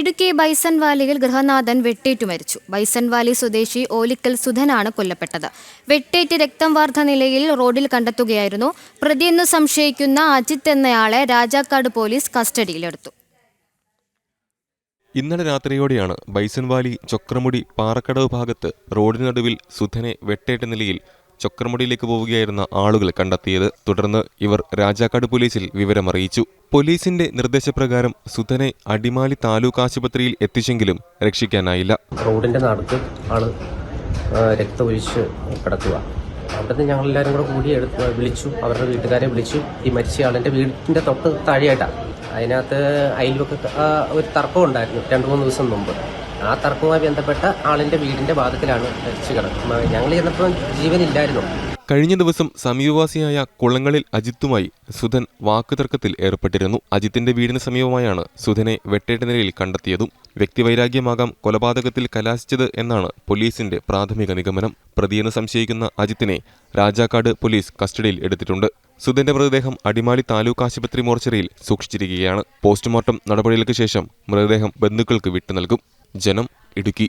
Idukki bison വാലിയിൽ ഗൃഹനാഥൻ വെട്ടേറ്റു മരിച്ചു. Bison Valley സ്വദേശി ഓലിക്കൽ സുധനാണ് കൊല്ലപ്പെട്ടത്. വെട്ടേറ്റ് രക്തം വാർത്ത നിലയിൽ റോഡിൽ കണ്ടെത്തുകയായിരുന്നു. പ്രതിയെന്ന് സംശയിക്കുന്ന അജിത്ത് എന്നയാളെ രാജാക്കാട് പോലീസ് കസ്റ്റഡിയിലെടുത്തു. ഇന്നലെ രാത്രിയോടെയാണ് ബൈസൺവാലി ചൊക്രമുടി പാറക്കടവ് ഭാഗത്ത് റോഡിനടുവിൽ സുധനെ വെട്ടേറ്റ നിലയിൽ ചൊക്രമുടിയിലേക്ക് പോവുകയായിരുന്ന ആളുകൾ കണ്ടെത്തിയത് തുടർന്ന് ഇവർ രാജാക്കാട് പോലീസിൽ വിവരമറിയിച്ചു. പോലീസിന്റെ നിർദ്ദേശപ്രകാരം സുധനെ അടിമാലി താലൂക്ക് ആശുപത്രിയിൽ എത്തിച്ചെങ്കിലും രക്ഷിക്കാനായില്ല. റോഡിന്റെ നടുക്ക് ആൾ രക്തമൊഴിച്ച് കിടക്കുക. അവിടുന്ന് ഞങ്ങളെല്ലാവരും കൂടെ കൂടി എടുത്ത് വിളിച്ചു. അവരുടെ വീട്ടുകാരെ വിളിച്ചു. ഈ മരിച്ച ആളിന്റെ വീടിന്റെ തൊട്ട് താഴെയായിട്ടാണ് അതിനകത്ത് അയൽവക്ക ഒരു തർക്കം ഉണ്ടായിരുന്നു രണ്ട് മൂന്ന് ദിവസം മുമ്പ്. ആ തർക്കവുമായി ബന്ധപ്പെട്ട ആളിന്റെ വീടിന്റെ വാദത്തിലാണ് മരിച്ചു കിടക്കുന്നത്. ഞങ്ങൾ ചെന്നപ്പോൾ ജീവനില്ലായിരുന്നു. കഴിഞ്ഞ ദിവസം സമീപവാസിയായ കുളങ്ങളിൽ അജിത്തുമായി സുധൻ വാക്കുതർക്കത്തിൽ ഏർപ്പെട്ടിരുന്നു. അജിത്തിന്റെ വീടിന് സമീപമായാണ് സുധനെ വെട്ടേറ്റ നിലയിൽ കണ്ടെത്തിയതും വ്യക്തിവൈരാഗ്യമാകാം കൊലപാതകത്തിൽ കലാശിച്ചത് എന്നാണ് പോലീസിന്റെ പ്രാഥമിക നിഗമനം. പ്രതിയെന്ന് സംശയിക്കുന്ന അജിത്തിനെ രാജാക്കാട് പോലീസ് കസ്റ്റഡിയിൽ എടുത്തിട്ടുണ്ട്. സുധന്റെ മൃതദേഹം അടിമാലി താലൂക്ക് ആശുപത്രി മോർച്ചറിയിൽ സൂക്ഷിച്ചിരിക്കുകയാണ്. പോസ്റ്റ്മോർട്ടം നടപടികൾക്ക് ശേഷം മൃതദേഹം ബന്ധുക്കൾക്ക് വിട്ടു നൽകും ജനം ഇടുക്കി.